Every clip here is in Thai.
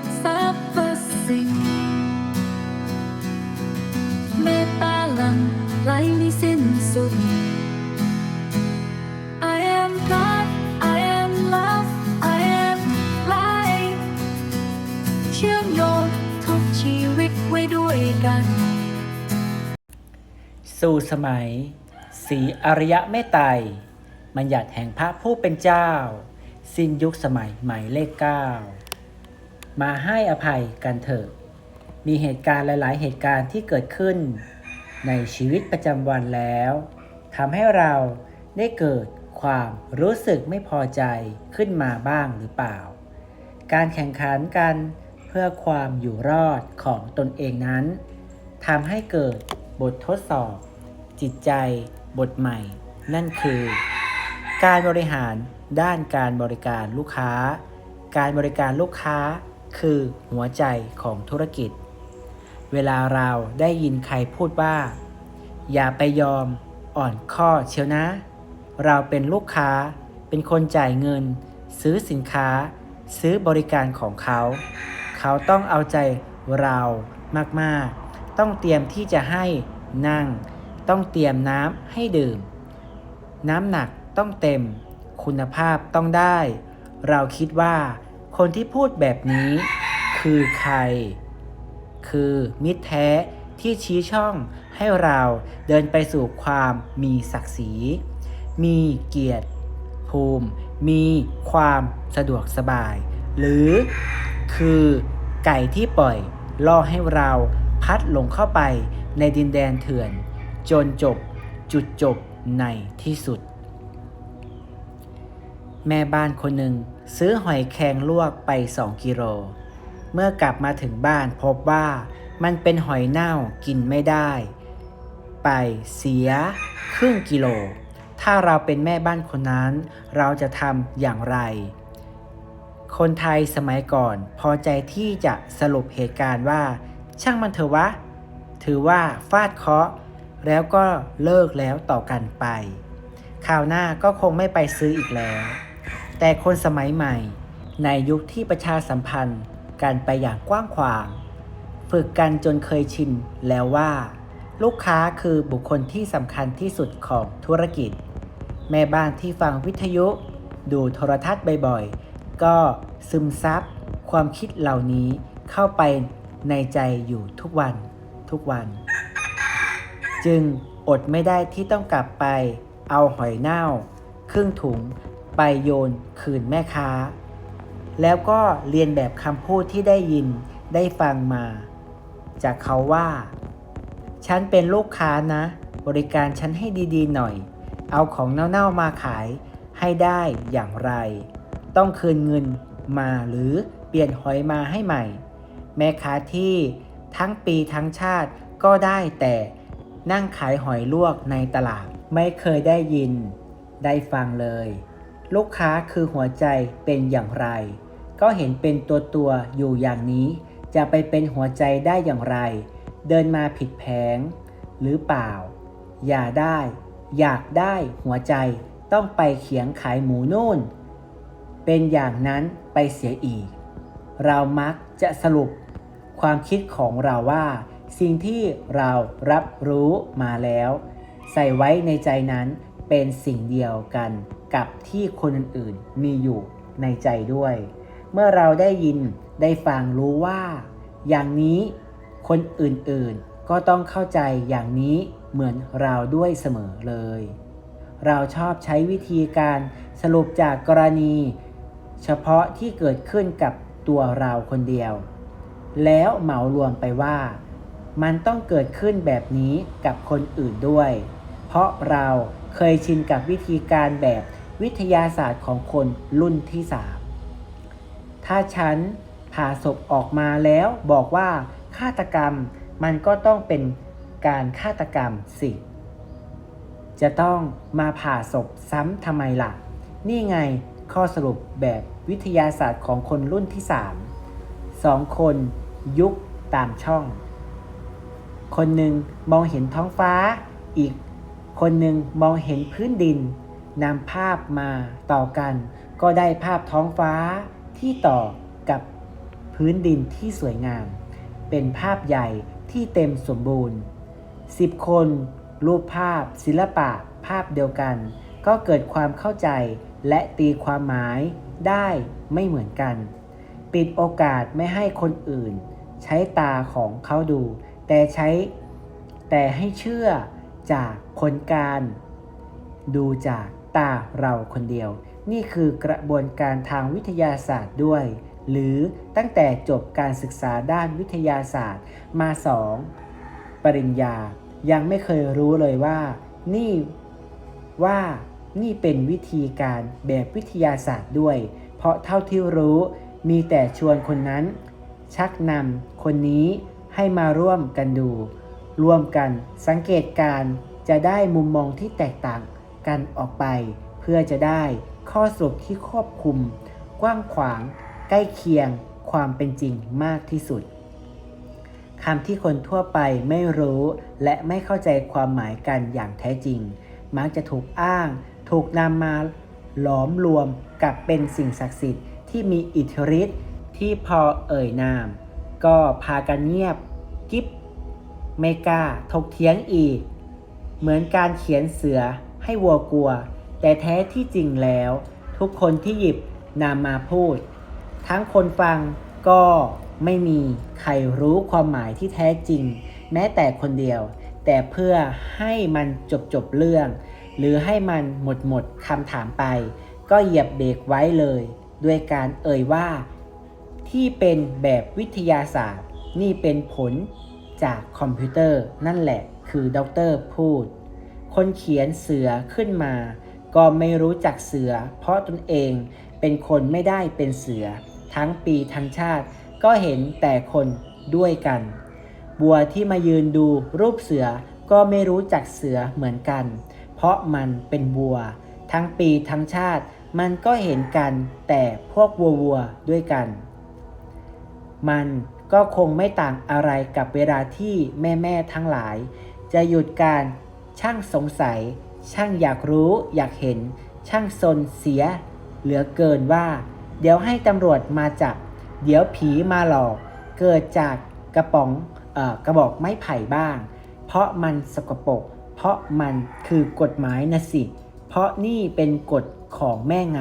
ับสรรพสิ่งเมตตาลังไหลไม่สิ้นสุด I am God I am love I am light เชื่อมโยงทุกชีวิตไว้ด้วยกัน สู่สมัย สีอารยะเมตไตรบัญญัติแห่งพระผู้เป็นเจ้า สิ้นยุคสมัยใหม่เลขเก้า มาให้อภัยกันเถอะ มีเหตุการณ์หลาย ๆ เหตุการณ์ที่เกิดขึ้น ในชีวิตประจำวันแล้วทำให้เราได้เกิดความรู้สึกไม่พอใจขึ้นมาบ้างหรือเปล่า การแข่งขันกันเพื่อความอยู่รอดของตนเองนั้นทำให้เกิดบททดสอบ จิตใจบทใหม่ นั่นคือ การบริหารด้านการบริการลูกค้า การบริการลูกค้า คือหัวใจของธุรกิจ เวลาเราได้ยินใครพูดว่า อย่าไปยอมอ่อนข้อเชียวนะ เราเป็นลูกค้าเป็นคนจ่ายเงิน ซื้อสินค้า ซื้อบริการของเขา เขาต้องเอาใจเรามากๆ ต้องเตรียมที่จะให้นั่ง ต้องเตรียมน้ำให้ดื่ม น้ำหนักต้องเต็ม คุณภาพต้องได้ เราคิดว่า คนที่พูดแบบนี้คือใคร คือมิตรแท้ที่ชี้ช่องให้เราเดินไปสู่ความมีศักดิ์ศรี มีเกียรติภูมิ มีความสะดวกสบาย หรือคือไก่ที่ปล่อยล่อให้เราพัดหลงเข้าไปในดินแดนเถื่อน จนจบจุดจบในที่สุด แม่บ้านคนหนึ่ง ซื้อหอยแครงลวกไป 2 กิโล เมื่อกลับมาถึงบ้านพบว่ามันเป็นหอยเน่ากินไม่ได้ ไปเสียครึ่งกิโล ถ้าเราเป็นแม่บ้านคนนั้น เราจะทำอย่างไร คนไทยสมัยก่อนพอใจที่จะสรุปเหตุการณ์ว่า ช่างมันเถอะวะ ถือว่าฟาดเคาะ แล้วก็เลิกแล้วต่อกันไป คราวหน้าก็คงไม่ไปซื้ออีกแล้ว แต่คนสมัยใหม่ ในยุคที่ประชาสัมพันธ์กันไปอย่างกว้างขวาง ฝึกกันจนเคยชินแล้วว่า ลูกค้าคือบุคคลที่สำคัญที่สุดของธุรกิจ แม่บ้านที่ฟังวิทยุ ดูโทรทัศน์บ่อยๆ ก็ซึมซับความคิดเหล่านี้เข้าไปในใจอยู่ทุกวันทุกวัน จึงอดไม่ได้ที่ต้องกลับไปเอาหอยเน่า ครึ่งถุง ไปโยนคืนแม่ค้า แล้วก็เรียนแบบคำพูดที่ได้ยินได้ฟังมา จากเขาว่า ฉันเป็นลูกค้านะ บริการฉันให้ดีๆหน่อย เอาของเน่าๆมาขายให้ได้อย่างไร ต้องคืนเงินมาหรือเปลี่ยนหอยมาให้ใหม่ แม่ค้าที่ทั้งปีทั้งชาติก็ได้แต่นั่งขายหอยลวกในตลาด ไม่เคยได้ยิน ได้ฟังเลย ลูกค้าคือหัวใจเป็นอย่างไร ก็เห็นเป็นตัวตัวๆอยู่อย่างนี้ จะไปเป็นหัวใจได้อย่างไร เดินมาผิดแผง หรือเปล่า อย่าได้ อยากได้หัวใจต้องไปเขียงขายหมูนู่น เป็นอย่างนั้นไปเสียอีก เรามักจะสรุปความคิดของเราว่า สิ่งที่เรารับรู้มาแล้ว ใส่ไว้ในใจนั้น เป็นสิ่งเดียวกันกับที่คนอื่นๆมีอยู่ในใจด้วย เมื่อเราได้ยินได้ฟังรู้ว่า อย่างนี้คนอื่นๆก็ต้องเข้าใจอย่างนี้เหมือนเราด้วยเสมอเลย เราชอบใช้วิธีการสรุปจากกรณี เฉพาะที่เกิดขึ้นกับตัวเราคนเดียว แล้วเหมารวมไปว่า มันต้องเกิดขึ้นแบบนี้กับคนอื่นด้วย เพราะเรา เคยชินกับวิธีการแบบวิทยาศาสตร์ของคนรุ่นที่สามถ้าฉันผ่าศพออกมาแล้วบอกว่าฆาตกรรมมันก็ต้องเป็นการฆาตกรรมสิ จะต้องมาผ่าศพซ้ำทำไมล่ะ นี่ไงข้อสรุปแบบวิทยาศาสตร์ของคนรุ่นที่3สองคนยุคตามช่อง คนหนึ่งมองเห็นท้องฟ้าอีก คนหนึ่งมองเห็นพื้นดินนำภาพมาต่อกัน ก็ได้ภาพท้องฟ้าที่ต่อกับพื้นดินที่สวยงาม เป็นภาพใหญ่ที่เต็มสมบูรณ์ 10 คน รูปภาพ ศิลปะ ภาพเดียวกัน ก็เกิดความเข้าใจและตีความหมายได้ไม่เหมือนกัน ปิดโอกาสไม่ให้คนอื่น ใช้ตาของเขาดู แต่ใช้ แต่ให้เชื่อ จากผลการ ดูจากตาเราคนเดียว นี่คือกระบวนการทางวิทยาศาสตร์ด้วย หรือตั้งแต่จบการศึกษาด้านวิทยาศาสตร์มาสองปริญญายังไม่เคยรู้เลยว่า นี่ว่านี่เป็นวิธีการแบบวิทยาศาสตร์ด้วย เพราะเท่าที่รู้มีแต่ชวนคนนั้น ชักนำคนนี้ให้มาร่วมกันดู ร่วมกันสังเกตการจะได้มุมมองที่แตกต่างกันออกไป เพื่อจะได้ข้อสรุปที่ครอบคลุม กว้างขวาง ใกล้เคียงความเป็นจริงมากที่สุดคำที่คนทั่วไปไม่รู้และไม่เข้าใจความหมายกันอย่างแท้จริง มักจะถูกอ้าง ถูกนำมาหลอมรวมกับเป็นสิ่งศักดิ์สิทธิ์ที่มีอิทธิฤทธิ์ที่พอเอ่ยนาม ก็พากันเงียบ กิ๊บ ไม่กล้าถกเถียงอีก เหมือนการเขียนเสือให้วัวกลัว แต่แท้ที่จริงแล้ว ทุกคนที่หยิบนำมาพูด ทั้งคนฟังก็ไม่มีใครรู้ความหมายที่แท้จริง แม้แต่คนเดียว แต่เพื่อให้มันจบจบเรื่อง หรือให้มันหมดหมดคำถามไป ก็เหยียบเบรกไว้เลย ด้วยการเอ่ยว่า ที่เป็นแบบวิทยาศาสตร์ นี่เป็นผล จากคอมพิวเตอร์ นั่นแหละคือด็อกเตอร์พูด คนเขียนเสือขึ้นมา ก็ไม่รู้จักเสือ เพราะตนเองเป็นคนไม่ได้เป็นเสือ ทั้งปีทั้งชาติ ก็เห็นแต่คนด้วยกัน บัวที่มายืนดูรูปเสือก็ไม่รู้จักเสือเหมือนกัน เพราะมันเป็นบัว ทั้งปีทั้งชาติ มันก็เห็นกันแต่พวกวัววัวด้วยกัน มัน ก็คงไม่ต่างอะไรกับเวลาที่แม่ๆทั้งหลาย จะหยุดการช่างสงสัย ช่างอยากรู้อยากเห็น ช่างซนเสีย เหลือเกินว่า เดี๋ยวให้ตำรวจมาจับ เดี๋ยวผีมาหลอก เกิดจากกระป๋องเอ่อกระบอกไม้ไผ่บ้าง เพราะมันสกปรกเพราะมันคือกฎหมายนะสิ เพราะนี่เป็นกฎของแม่ไง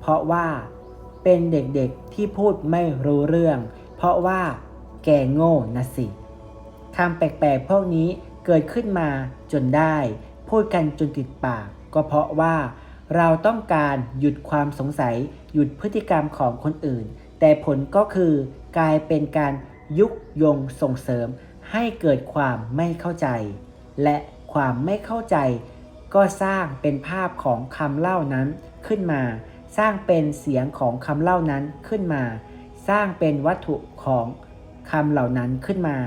เพราะว่าเป็นเด็กๆที่พูดไม่รู้เรื่อง เพราะว่า แกโง่นะสิคำแปลกๆพวกนี้เกิดขึ้นมาจนได้ พูดกันจนติดปาก ก็เพราะว่า เราต้องการหยุดความสงสัย หยุดพฤติกรรมของคนอื่น แต่ผลก็คือกลายเป็นการยุยงส่งเสริม ให้เกิดความไม่เข้าใจ และความไม่เข้าใจ ก็สร้างเป็นภาพของคำเล่านั้นขึ้นมา สร้างเป็นเสียงของคำเล่านั้นขึ้นมา สร้างเป็นวัตถุของ คำเหล่านั้นขึ้นมา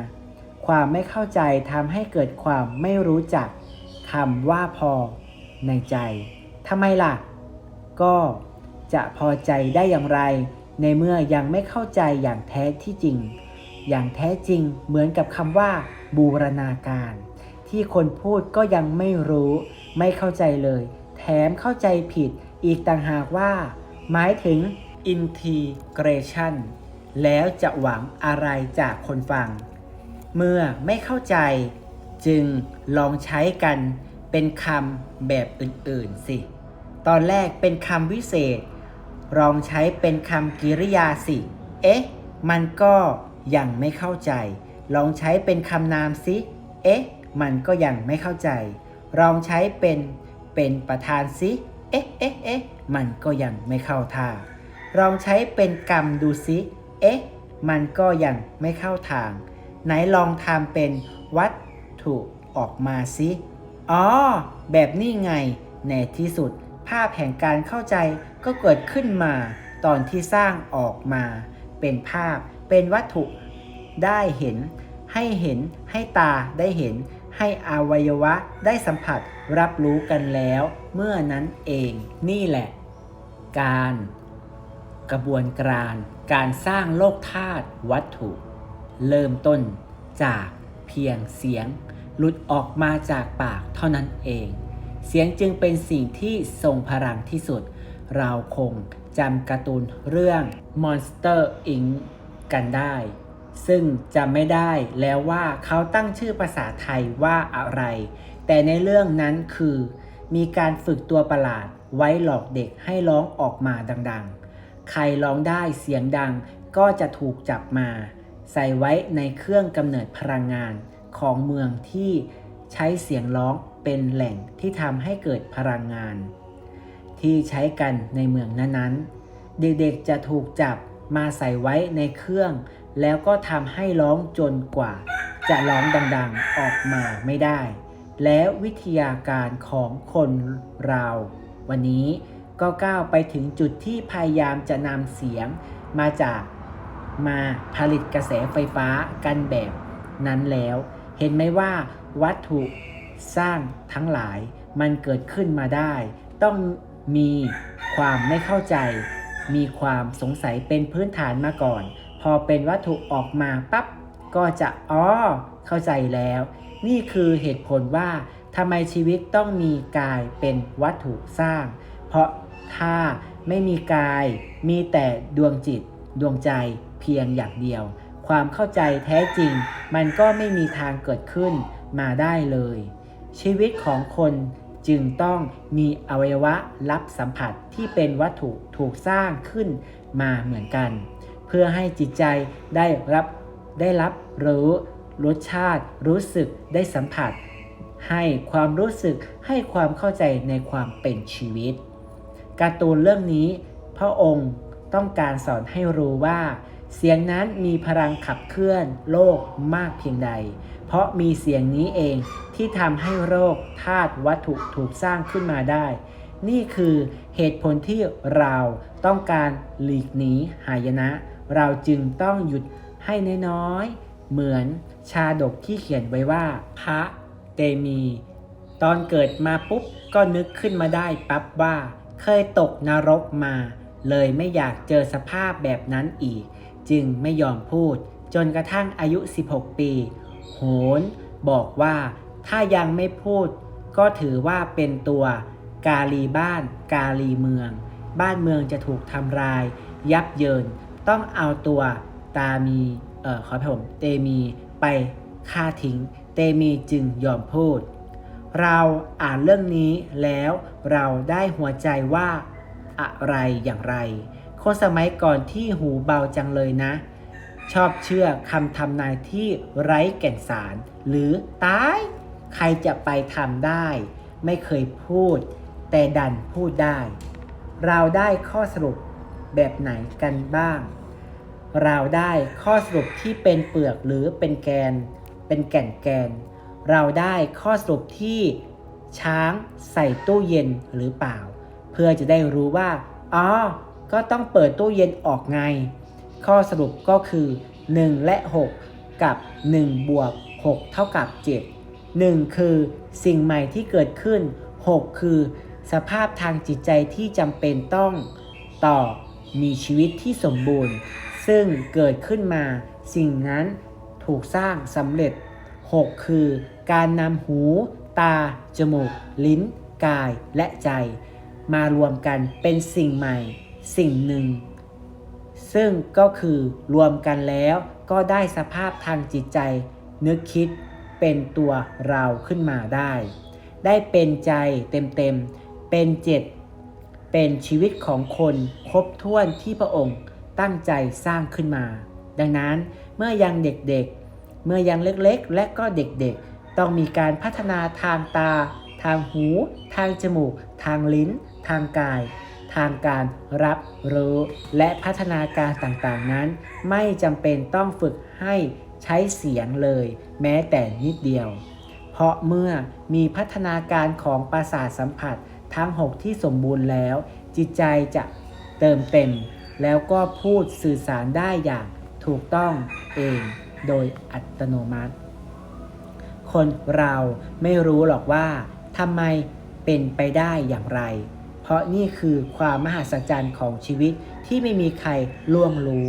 ความไม่เข้าใจทำให้เกิดความไม่รู้จักคำว่าพอในใจทำไมล่ะ ก็จะพอใจได้อย่างไร ในเมื่อยังไม่เข้าใจอย่างแท้ที่จริง อย่างแท้จริงเหมือนกับคำว่า บูรณาการ ที่คนพูดก็ยังไม่รู้ ไม่เข้าใจเลย แถมเข้าใจผิดอีกต่างหากว่า หมายถึง integration แล้วจะหวังอะไรจากคนฟัง เมื่อไม่เข้าใจ จึงลองใช้กันเป็นคำแบบอื่นๆสิ ตอนแรกเป็นคำวิเศษ ลองใช้เป็นคำกริยาสิ เอ๊ะ มันก็ยังไม่เข้าใจ ลองใช้เป็นคำนามสิ เอ๊ะ มันก็ยังไม่เข้าใจ ลองใช้เป็นเป็นประธานสิ เอ๊ะเอ๊ะเอ๊ะมันก็ยังไม่เข้าท่า ลองใช้เป็นกรรมดูสิ เอ๊ะ มันก็ยังไม่เข้าทาง ไหนลองทำเป็นวัตถุออกมาสิอ๋อ แบบนี้ไง ในที่สุด ภาพแห่งการเข้าใจก็เกิดขึ้นมา ตอนที่สร้างออกมา เป็นภาพ เป็นวัตถุ ได้เห็น ให้เห็น ให้ตาได้เห็น ให้อวัยวะได้สัมผัส รับรู้กันแล้ว เมื่อนั้นเอง นี่แหละ การ กระบวนการ การสร้างโลกธาตุวัตถุ เริ่มต้นจากเพียงเสียงหลุดออกมาจากปากเท่านั้นเอง เสียงจึงเป็นสิ่งที่ทรงพลังที่สุด เราคงจำการ์ตูนเรื่อง Monster Inc. กันได้ ซึ่งจะไม่ได้แล้วว่าเขาตั้งชื่อภาษาไทยว่าอะไร แต่ในเรื่องนั้นคือ มีการฝึกตัวประหลาดไว้หลอกเด็กให้ร้องออกมาดังๆ ใครร้องได้เสียงดังก็จะถูกจับมา ใส่ไว้ในเครื่องกำเนิดพลังงานของเมืองที่ใช้เสียงร้องเป็นแหล่งที่ทำให้เกิดพลังงาน ที่ใช้กันในเมืองนั้นๆ เด็กๆจะถูกจับมาใส่ไว้ในเครื่อง แล้วก็ทำให้ร้องจนกว่า จะร้องดังๆออกมาไม่ได้ แล้ววิทยาการของคนเรา วันนี้ ก็ก้าวไปถึงจุดที่พยายามจะนำเสียงมาจากมาผลิตกระแสไฟฟ้ากันแบบนั้นแล้ว เห็นไหมว่าวัตถุสร้างทั้งหลายมันเกิดขึ้นมาได้ ต้องมีความไม่เข้าใจ มีความสงสัยเป็นพื้นฐานมาก่อน พอเป็นวัตถุออกมาปั๊บก็จะอ๋อเข้าใจแล้ว นี่คือเหตุผลว่าทำไมชีวิตต้องมีกายเป็นวัตถุสร้าง เพราะ ถ้าไม่มีกาย มีแต่ดวงจิต ดวงใจเพียงอย่างเดียว ความเข้าใจแท้จริง มันก็ไม่มีทางเกิดขึ้นมาได้เลย ชีวิตของคนจึงต้องมีอวัยวะรับสัมผัสที่เป็นวัตถุถูกสร้างขึ้นมาเหมือนกัน เพื่อให้จิตใจได้รับได้รับรู้รสชาติรู้สึกได้สัมผัส ให้ความรู้สึกให้ความเข้าใจในความเป็นชีวิต การ์ตูนเรื่องนี้ พระองค์ต้องการสอนให้รู้ว่า เสียงนั้นมีพลังขับเคลื่อนโลกมากเพียงใด เพราะมีเสียงนี้เองที่ทำให้โรคธาตุวัตถุถูกสร้างขึ้นมาได้ นี่คือเหตุผลที่เราต้องการหลีกหนีหายนะ เราจึงต้องหยุดให้น้อยๆ เหมือนชาดกที่เขียนไว้ว่า พระเตมี ตอนเกิดมาปุ๊บก็นึกขึ้นมาได้ปั๊บว่า เคยตกนรกมา เลยไม่อยากเจอสภาพแบบนั้นอีก จึงไม่ยอมพูด จนกระทั่งอายุ 16 ปี โหน บอกว่าถ้ายังไม่พูด ก็ถือว่าเป็นตัว กาลีบ้าน กาลีเมือง บ้านเมืองจะถูกทำลาย ยับเยิน ต้องเอาตัวตามีเอ่อขอผมเตมีไปฆ่าทิ้ง เตมีจึงยอมพูด เราอ่านเรื่องนี้แล้วเราได้หัวใจว่าอะไรอย่างไร คนสมัยก่อนที่หูเบาจังเลยนะ ชอบเชื่อคำทำนายที่ไร้แก่นสาร หรือตาย ใครจะไปทำได้ ไม่เคยพูด แต่ดันพูดได้ เราได้ข้อสรุปแบบไหนกันบ้าง เราได้ข้อสรุปที่เป็นเปลือกหรือเป็นแกน เป็นแก่นแกน เราได้ข้อสรุปที่ช้างใส่ตู้เย็นหรือเปล่า เพื่อจะได้รู้ว่าอ๋อก็ต้องเปิดตู้เย็นออกไง ข้อสรุปก็คือ 1 และ 6 กับ 1 บวก 6 เท่ากับ 7 1 คือสิ่งใหม่ที่เกิดขึ้น 6 คือ สภาพทางจิตใจที่จำเป็นต้อง ต่อมีชีวิตที่สมบูรณ์ ซึ่งเกิดขึ้นมา สิ่งนั้นถูกสร้างสำเร็จ 6 คือ การนำหู ตา จมูก ลิ้น กายและใจ มารวมกันเป็นสิ่งใหม่ สิ่งหนึ่ง ซึ่งก็คือรวมกันแล้วก็ได้สภาพทางจิตใจ นึกคิดเป็นตัวเราขึ้นมาได้ ได้เป็นใจเต็มๆ เป็นเจ็ดเป็นชีวิตของคนครบถ้วนที่พระองค์ตั้งใจสร้างขึ้นมา ดังนั้นเมื่อยังเด็กๆ เมื่อยังเล็กๆ และก็เด็กๆ ต้องมีการพัฒนาทางตา ทางหู ทางจมูก ทางลิ้น ทางกาย ทางการรับรู้ และพัฒนาการต่างๆนั้น ไม่จำเป็นต้องฝึกให้ใช้เสียงเลย แม้แต่นิดเดียว เพราะเมื่อมีพัฒนาการของประสาทสัมผัสทั้ง 6 ที่สมบูรณ์แล้ว จิตใจจะเติมเต็ม แล้วก็พูดสื่อสารได้อย่างถูกต้องเอง โดยอัตโนมัติ คนเราไม่รู้หรอกว่าทำไมเป็นไปได้อย่างไร เพราะนี่คือความมหัศจรรย์ของชีวิตที่ไม่มีใครล่วงรู้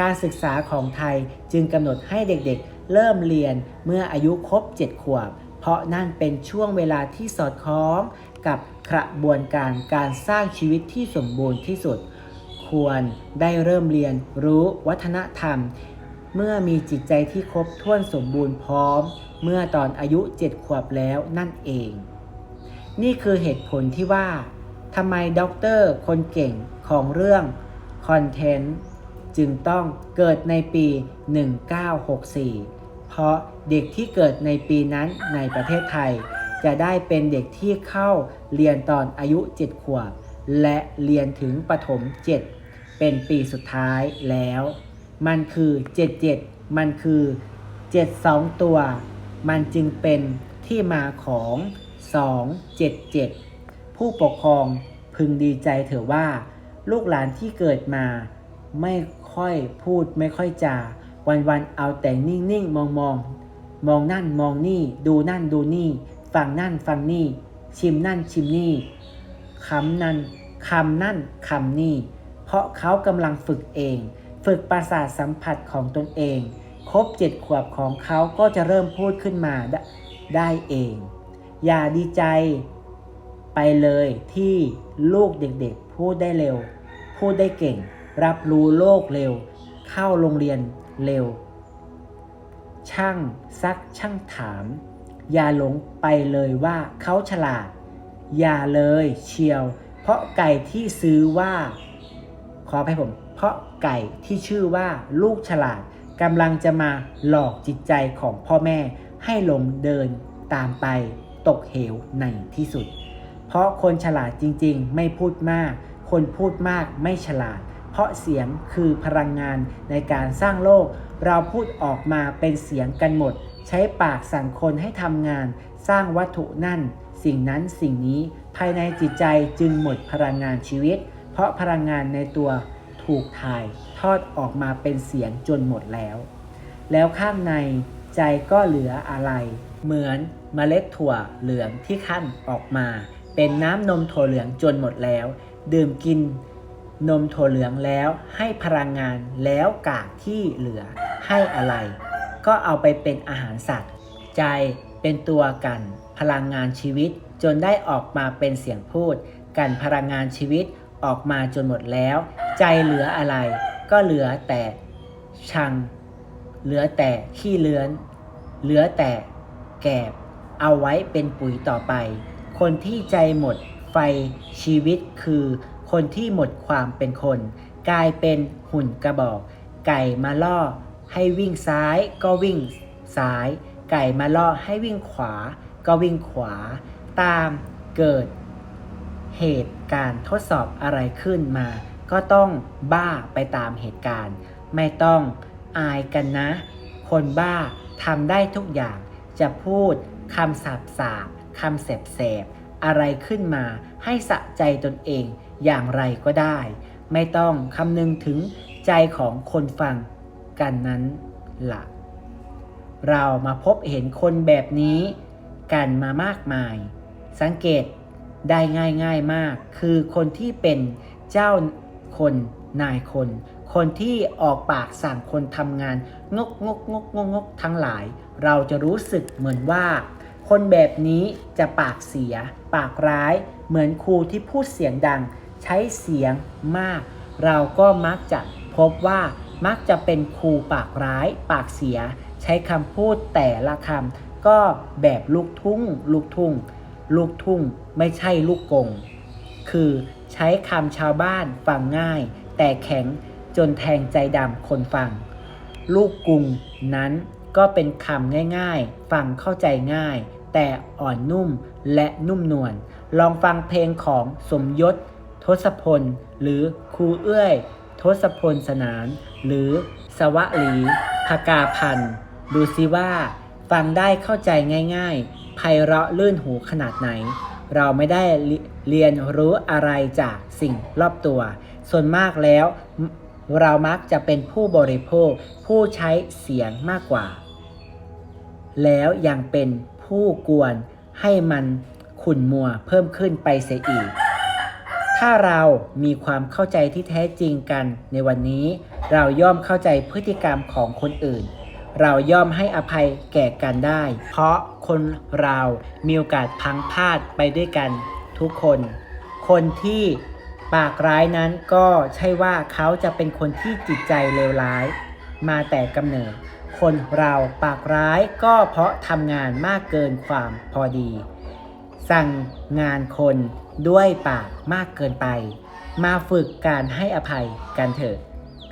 การศึกษาของไทยจึงกำหนดให้เด็กๆ เริ่มเรียนเมื่ออายุครบ 7 ขวบ เพราะนั่นเป็นช่วงเวลาที่สอดคล้องกับกระบวนการการสร้างชีวิตที่สมบูรณ์ที่สุดคควรได้เริ่มเรียนรู้วัฒนธรรม เมื่อมีจิตใจที่ครบถ้วนสมบูรณ์พร้อม เมื่อตอนอายุเจ็ดขวบแล้วนั่นเอง นี่คือเหตุผลที่ว่าทำไมด็อกเตอร์คนเก่งของเรื่องคอนเทนต์จึงต้องเกิดในปี 1964 เพราะเด็กที่เกิดในปีนั้นในประเทศไทย จะได้เป็นเด็กที่เข้าเรียนตอนอายุ 7 ขวบ และเรียนถึงประถม7 เป็นปีสุดท้ายแล้ว มันคือ 77 มันคือ 72 ตัว มันจึงเป็นที่มาของ 277 ผู้ปกครองพึงดีใจเถอะว่า ลูกหลานที่เกิดมา ไม่ค่อยพูดไม่ค่อยจา วันๆเอาแต่นิ่งๆ มองมองมองนั่นมองนี่ ดูนั่นดูนี่ ฟังนั่นฟังนี่ ชิมนั่นชิมนี่คำนั่นคำนั่นคำนี่ เพราะเขากำลังฝึกเอง ฝึกประสาทสัมผัสของตนเอง ครบเจ็ดขวบของเขาก็จะเริ่มพูดขึ้นมาได้ได้เอง อย่าดีใจไปเลยที่ลูกเด็กๆ พูดได้เร็ว พูดได้เก่ง รับรู้โลกเร็ว เข้าโรงเรียนเร็ว ช่างซักช่างถาม อย่าหลงไปเลยว่าเขาฉลาด อย่าเลยเชียว เพราะไก่ที่ซื้อว่า ขอให้ผม ราะไก่ที่ชื่อว่าลูกฉลาดกำลังจะมาหลอกจิตใจของพ่อแม่ให้หลงเดินตามไปตกเหวในที่สุด เพราะคนฉลาดจริงๆ ไม่พูดมาก คนพูดมากไม่ฉลาด เพราะเสียงคือพลังงานในการสร้างโลก เราพูดออกมาเป็นเสียงกันหมด ใช้ปากสั่งคนให้ทำงาน สร้างวัตถุนั่น สิ่งนั้นสิ่งนี้ภายในจิตใจจึงหมดพลังงานชีวิต เพราะพลังงานในตัว ถูกถ่ายทอดออกมาเป็นเสียงจนหมดแล้ว แล้วข้างในใจก็เหลืออะไร เหมือนเมล็ดถั่วเหลืองที่ขั้นออกมา เป็นน้ำนมถั่วเหลืองจนหมดแล้ว ดื่มกินนมถั่วเหลืองแล้วให้พลังงานแล้วกากที่เหลือให้อะไร ก็เอาไปเป็นอาหารสัตว์ ใจเป็นตัวกัน พลังงานชีวิตจนได้ออกมาเป็นเสียงพูด กันพลังงานชีวิต ออกมาจนหมดแล้ว ใจเหลืออะไร ก็เหลือแต่ชัง เหลือแต่ขี้เลื้อน เหลือแต่แกบ เอาไว้เป็นปุ๋ยต่อไป คนที่ใจหมดไฟชีวิตคือ คนที่หมดความเป็นคน กลายเป็นหุ่นกระบอก ไก่มาล่อ ให้วิ่งซ้ายก็วิ่งซ้าย ไก่มาล่อให้วิ่งขวา ก็วิ่งขวา ตามเกิด เหตุการณ์ทดสอบอะไรขึ้นมา ก็ต้องบ้าไปตามเหตุการณ์ ไม่ต้องอายกันนะ คนบ้าทำได้ทุกอย่าง จะพูดคำสาบสาบคำแสบแสบอะไรขึ้นมาให้สะใจตนเองอย่างไรก็ได้ ไม่ต้องคำนึงถึงใจของคนฟังกันนั้นละ่ะ เรามาพบเห็นคนแบบนี้ กันมามากมาย สังเกต ได้ง่ายง่ายมาก คือคนที่เป็นเจ้าคนนายคน คนที่ออกปากสั่งคนทำงานงกงกงกงกงกทั้งหลาย เราจะรู้สึกเหมือนว่า คนแบบนี้จะปากเสีย ปากร้าย เหมือนครูที่พูดเสียงดัง ใช้เสียงมาก เราก็มักจะพบว่ามักจะเป็นครูปากร้าย ปากเสีย ใช้คำพูดแต่ละคำก็แบบลูกทุ่ง ลูกทุ่ง ลูกทุ่ง ไม่ใช่ลูกกง คือใช้คำชาวบ้านฟังง่าย แต่แข็งจนแทงใจดำคนฟัง ลูกกุงนั้นก็เป็นคำง่ายๆ ฟังเข้าใจง่าย แต่อ่อนนุ่มและนุ่มนวล ลองฟังเพลงของสมยศ ทศพล หรือครูเอื้อย ทศพลสนาน หรือสวะหลีพกาพันธ์ดูสิว่า ฟังได้เข้าใจง่ายๆไพเราะลื่นหูขนาดไหน เราไม่ได้เรีเรียนรู้อะไรจากสิ่งรอบตัว ส่วนมากแล้วเรามักจะเป็นผู้บริโภค ผู้ใช้เสียงมากกว่า แล้วยังเป็นผู้กวนให้มันขุ่นมัวเพิ่มขึ้นไปเสียอีก ถ้าเรามีความเข้าใจที่แท้จริงกันในวันนี้ เราย่อมเข้าใจพฤติกรรมของคนอื่น เราย่อมให้อภัยแก่กันได้ เพราะคนเรามีโอกาสพังพลาดไปด้วยกันทุกคน คนที่ปากร้ายนั้นก็ใช่ว่าเขาจะเป็นคนที่จิตใจเลวร้าย มาแต่กำเนิด คนเราปากร้ายก็เพราะทำงานมากเกินความพอดี สั่งงานคนด้วยปากมากเกินไป มาฝึกการให้อภัยกันเถอะ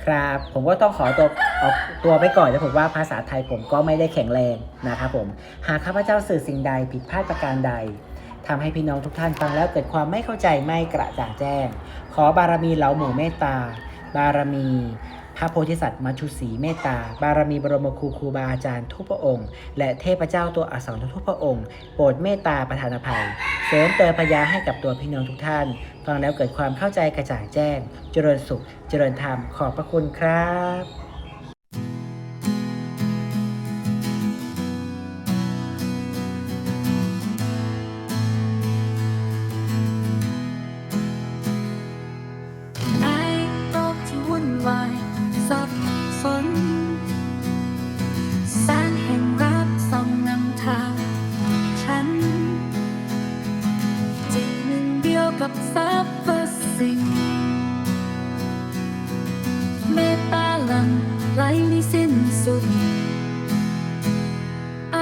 ครับ ผมก็ต้องขอตัวออกตัวไปก่อนนะผมว่าภาษาไทยผมก็ไม่ได้แข็งแรงนะครับผม หากข้าพเจ้าสื่อสิ่งใดผิดพลาดประการใดทำให้พี่น้องทุกท่านฟังแล้วเกิดความไม่เข้าใจไม่กระจ่างแจ้ง ขอบารมีเหล่าหมู่เมตตา บารมีพระโพธิสัตว์มัชุสีเมตตา บารมีบรมครูครูบาอาจารย์ทุกพระองค์ และเทพเจ้าตัวอักษรทุกพระองค์ โปรดเมตตาประทานภัย เสริมเติมพยาให้กับตัวพี่น้องทุกท่าน ฟังแล้วเกิดความเข้าใจกระจ่างแจ้ง เจริญสุข เจริญธรรม ขอบพระคุณครับ กับสรรพสิ่งเมตตาลังไหลไม่สิ้นสุด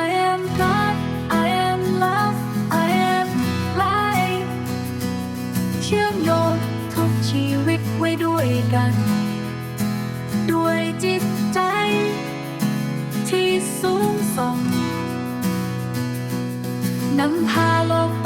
I am God I am love I am light เชื่อมโยงทุกชีวิตไว้ด้วยกัน ด้วยจิตใจ ที่สูงส่งนำพาโลก